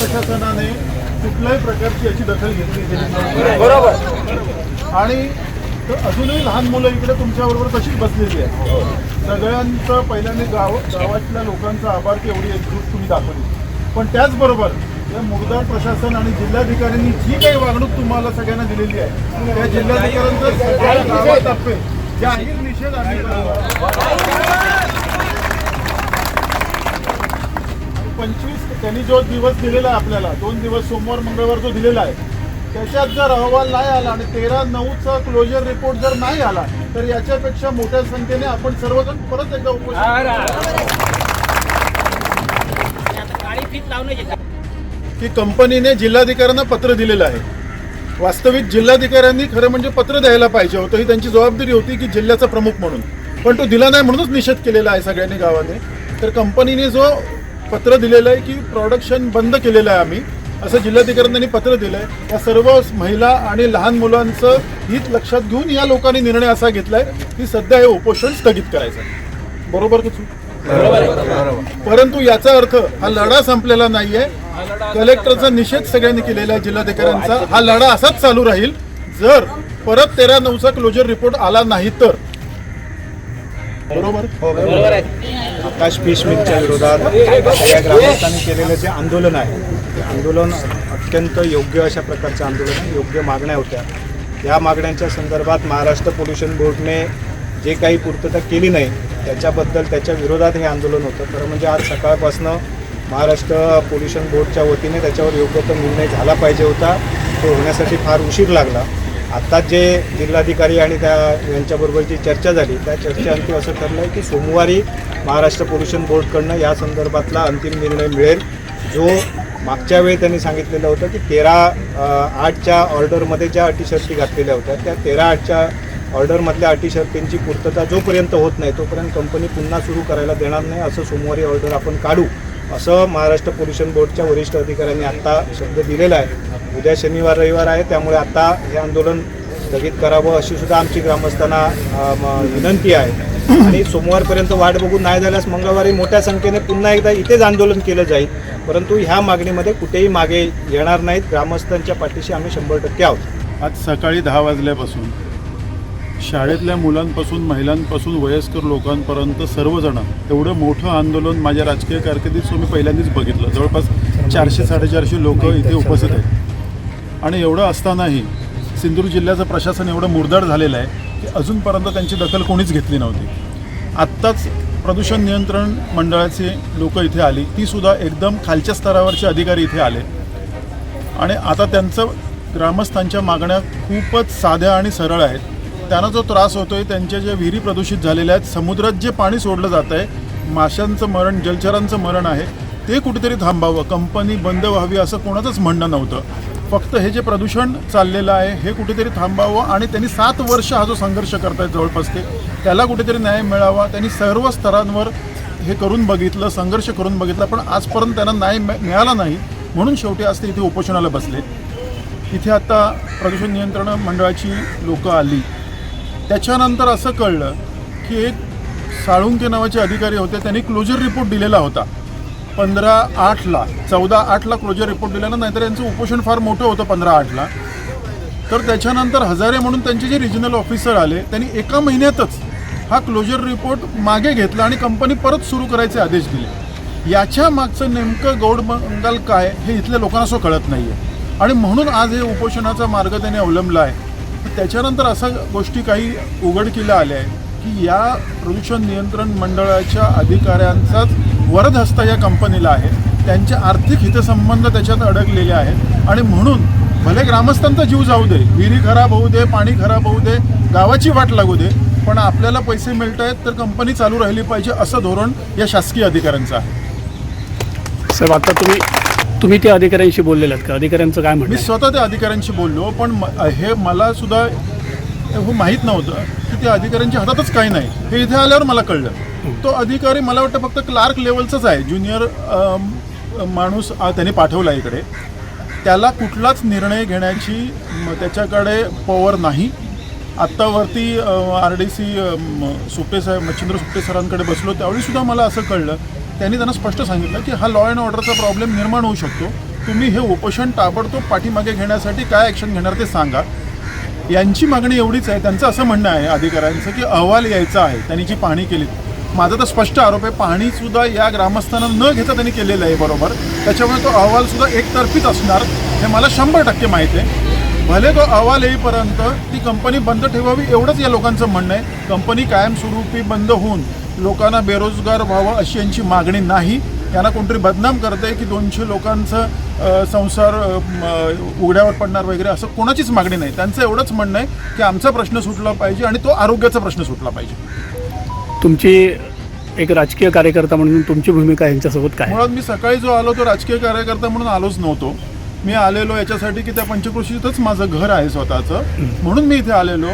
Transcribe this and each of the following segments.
प्रशासनाने कुठल्याही प्रकारची याची दखल घेतली. बरोबर. आणि त- अजूनही लहान मुलं इकडे तुमच्याबरोबर तशीच बसलेली आहे सगळ्यांचं पहिल्यांदा गाव गावातल्या लोकांचा आभार की एवढी एकजूट तुम्ही दाखवली. पण त्याचबरोबर या मुरदार प्रशासन आणि जिल्हाधिकाऱ्यांनी जी काही वागणूक तुम्हाला सगळ्यांना दिलेली आहे त्या जिल्हाधिकाऱ्यांचं सगळ्या गावातर्फे जाहीर निषेध आम्ही करतो. पंचवीस त्यांनी जो दिवस दिलेला आहे आपल्याला दोन दिवस सोमवार मंगळवार जो दिलेला आहे त्याच्यात जर अहवाल नाही आला आणि तेरा नऊचा क्लोजर रिपोर्ट जर नाही आला तर याच्यापेक्षा मोठ्या संख्येने आपण सर्वजण परत एकदा उपोषण लावण्याची की कंपनीने जिल्हाधिकाऱ्यांना पत्र दिलेलं आहे. वास्तविक जिल्हाधिकाऱ्यांनी खरं म्हणजे पत्र द्यायला पाहिजे होतं ही त्यांची जबाबदारी होती की जिल्ह्याचा प्रमुख म्हणून. पण तो दिला नाही म्हणूनच निषेध केलेला आहे सगळ्यांनी गावाने. तर कंपनीने जो पत्र दिलेलं आहे की प्रोडक्शन बंद केलेलं आहे आम्ही. असं जिल्हाधिकाऱ्यांनी पत्र दिलं आहे या सर्व महिला आणि लहान मुलांचं हित लक्षात घेऊन या लोकांनी निर्णय असा घेतलाय की सध्या हे उपोषण स्थगित करायचं आहे. बरोबर का परंतु याचा अर्थ हा लढा संपलेला नाहीये. कलेक्टरचा निषेध सगळ्यांनी केलेला आहे जिल्हाधिकाऱ्यांचा. हा लढा असाच चालू राहील. जर परत तेरा नऊचा क्लोजर रिपोर्ट आला नाही तर. बरोबर? बरोबर. आहे. आकाश फिश मिलच्या विरोधात सगळ्या ग्रामस्थांनी केलेलं जे आंदोलन आहे ते आंदोलन अत्यंत योग्य अशा प्रकारचं आंदोलन आहे योग्य मागण्या होत्या. या मागण्यांच्या संदर्भात महाराष्ट्र पोल्युशन बोर्डने जे काही पूर्तता केली नाही त्याच्याबद्दल त्याच्या विरोधात हे आंदोलन होतं. खरं म्हणजे आज सकाळपासनं महाराष्ट्र पोल्युशन बोर्डच्या वतीने त्याच्यावर योग्य तो निर्णय झाला पाहिजे होता तो होण्यासाठी फार उशीर लागला. आत्ताच जे जिल्हाधिकारी आणि त्या यांच्याबरोबर जी चर्चा झाली त्या चर्चेअंती असं ठरलं आहे की सोमवारी महाराष्ट्र पोल्युशन बोर्डकडनं या संदर्भातला अंतिम निर्णय मिळेल. जो मागच्या वेळी त्यांनी सांगितलेलं होतं की तेरा आठच्या ऑर्डरमध्ये ज्या अटी शर्ती घातलेल्या होत्या त्या तेरा आठच्या ऑर्डरमधल्या अटी शर्तींची पूर्तता जोपर्यंत होत नाही तोपर्यंत कंपनी पुन्हा सुरू करायला देणार नाही असं सोमवारी ऑर्डर आपण काढू असं महाराष्ट्र पोल्युशन बोर्डच्या वरिष्ठ अधिकाऱ्यांनी आत्ता शब्द दिलेला आहे. उद्या शनिवार रविवार आहे त्यामुळे आता हे आंदोलन स्थगित करावं अशी सुद्धा आमची ग्रामस्थांना विनंती आहे. आणि सोमवारपर्यंत वाट बघून नाही झाल्यास मंगळवारी मोठ्या संख्येने पुन्हा एकदा इथेच आंदोलन केलं जाईल. परंतु ह्या मागणीमध्ये कुठेही मागे येणार नाहीत. ग्रामस्थांच्या पाठीशी आम्ही शंभर टक्के आहोत. आज सकाळी दहा वाजल्यापासून शाळेतल्या मुलांपासून महिलांपासून वयस्कर लोकांपर्यंत सर्वजण एवढं मोठं आंदोलन माझ्या राजकीय कारकिर्दीत मी पहिल्यांदाच बघितलं. जवळपास चारशे साडेचारशे लोक इथे उपस्थित आहेत. आणि एवढं असतानाही सिंधुदुर्ग जिल्ह्याचं प्रशासन एवढं मुरदाड झालेलं आहे की अजूनपर्यंत त्यांची दखल कोणीच घेतली नव्हती. आत्ताच प्रदूषण नियंत्रण मंडळाचे लोक इथे आली. ती सुद्धा एकदम खालच्या स्तरावरचे अधिकारी इथे आले. आणि आता त्यांचं ग्रामस्थांच्या मागण्या खूपच साध्या आणि सरळ आहेत. त्यांना जो त्रास होतो आहे त्यांच्या ज्या विहिरी प्रदूषित झालेल्या आहेत समुद्रात जे पाणी सोडलं जात आहे माशांचं मरण जलचरांचं मरण आहे ते कुठेतरी थांबावं. कंपनी बंद व्हावी असं कोणाचंच म्हणणं नव्हतं. फक्त हे जे प्रदूषण चाललेलं आहे हे कुठेतरी थांबावं आणि त्यांनी सात वर्ष हा जो संघर्ष करतायत जवळपास ते त्याला कुठेतरी न्याय मिळावा. त्यांनी सर्व स्तरांवर हे करून बघितलं संघर्ष करून बघितला पण आजपर्यंत त्यांना न्याय मिळाला नाही. म्हणून शेवटी आज ते इथे उपोषणाला बसले इथे आता प्रदूषण नियंत्रण मंडळाची लोकं आली. त्याच्यानंतर असं कळलं की एक साळुंके नावाचे अधिकारी होते त्यांनी क्लोजर रिपोर्ट दिलेला होता. पंधरा आठला चौदा आठला क्लोजर रिपोर्ट दिल्यानं नाहीतर यांचं उपोषण फार मोठं होतं पंधरा आठला तर त्याच्यानंतर हजारे म्हणून त्यांचे जे रिजनल ऑफिसर आले त्यांनी एका महिन्यातच हा क्लोजर रिपोर्ट मागे घेतला आणि कंपनी परत सुरू करायचे आदेश दिले. याच्या मागचं नेमकं गौड बंगाल काय हे इथल्या लोकांना असं कळत नाही आहे आणि म्हणून आज हे उपोषणाचा मार्ग त्याने अवलंबला आहे. त्याच्यानंतर असं गोष्टी काही उघडकीला आल्या आहेत की या प्रदूषण नियंत्रण मंडळाच्या अधिकाऱ्यांचाच वरदहस्त या कंपनीला आहे. त्यांचे आर्थिक हितसंबंध त्याच्यात अडकलेले आहेत. आणि म्हणून भले ग्रामस्थांचा जीव जाऊ दे विहिरी खराब होऊ दे पाणी खराब होऊ दे गावाची वाट लागू दे पण आपल्याला पैसे मिळत आहेत तर कंपनी चालू राहिली पाहिजे असं धोरण या शासकीय अधिकाऱ्यांचं आहे. साहेब आता तुम्ही तुम्ही त्या अधिकाऱ्यांशी बोललेले आहेत का? अधिकाऱ्यांचं काय म्हणणं मी? स्वतः त्या अधिकाऱ्यांशी बोललो पण म- हे मला सुद्धा हे माहीत नव्हतं की त्या अधिकाऱ्यांच्या हातातच काही नाही. हे इथे आल्यावर मला कळलं. तो अधिकारी मला वाटतं फक्त क्लार्क लेवलचाच आहे. ज्युनियर माणूस आ, त्याने पाठवला इकडे. त्याला कुठलाच निर्णय घेण्याची म, त्याच्याकडे पॉवर नाही. आत्तावरती आर डी सी सुप्टे साहेब मच्छिंद्र सुप्टे सरांकडे बसलो त्यावेळी सुद्धा मला असं कळलं. त्यांनी त्यांना स्पष्ट सांगितलं की हा लॉ अँड ऑर्डरचा प्रॉब्लेम निर्माण होऊ शकतो. तुम्ही हे उपोषण ताबडतोब पाठीमागे घेण्यासाठी काय ॲक्शन घेणार ते सांगा. यांची मागणी एवढीच आहे. त्यांचं असं म्हणणं आहे अधिकाऱ्यांचं की अहवाल यायचा आहे. त्यांनी जी पाहणी केली माझा तर स्पष्ट आरोप आहे पाहणीसुद्धा या ग्रामस्थांना न घेता त्यांनी केलेलं आहे बरोबर. त्याच्यामुळे तो अहवालसुद्धा एकतर्फीच असणार हे मला शंभर टक्के माहीत आहे. भले तो अहवाल येईपर्यंत ती कंपनी बंद ठेवावी एवढंच या लोकांचं म्हणणं आहे. कंपनी कायमस्वरूपी बंद होऊन लोकांना बेरोजगार व्हावं अशी यांची मागणी नाही. यांना कोणतरी बदनाम करत आहे की दोनशे लोकांचं संसार उघड्यावर पडणार वगैरे असं कोणाचीच मागणी नाही. त्यांचं एवढंच म्हणणं आहे की आमचा प्रश्न सुटला पाहिजे आणि तो आरोग्याचा प्रश्न सुटला पाहिजे. तुमची एक राजकीय कार्यकर्ता म्हणून तुमची भूमिका यांच्यासोबत काय? मुळात मी सकाळी जो आलो तो राजकीय कार्यकर्ता म्हणून आलोच नव्हतो. मी आलेलो याच्यासाठी की त्या पंचक्रोशीतच माझं घर आहे स्वतःचं. म्हणून मी इथे आलेलो.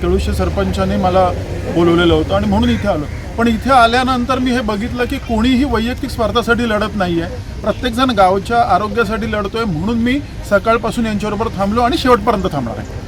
केळुशे सरपंचाने मला बोलवलेलं होतं आणि म्हणून इथे आलो. पण इथे आल्यानंतर मी हे बघितलं की कोणीही वैयक्तिक स्वार्थासाठी लढत नाही आहे प्रत्येकजण गावच्या आरोग्यासाठी लढतोय म्हणून मी सकाळपासून यांच्याबरोबर थांबलो आणि शेवटपर्यंत थांबणार आहे.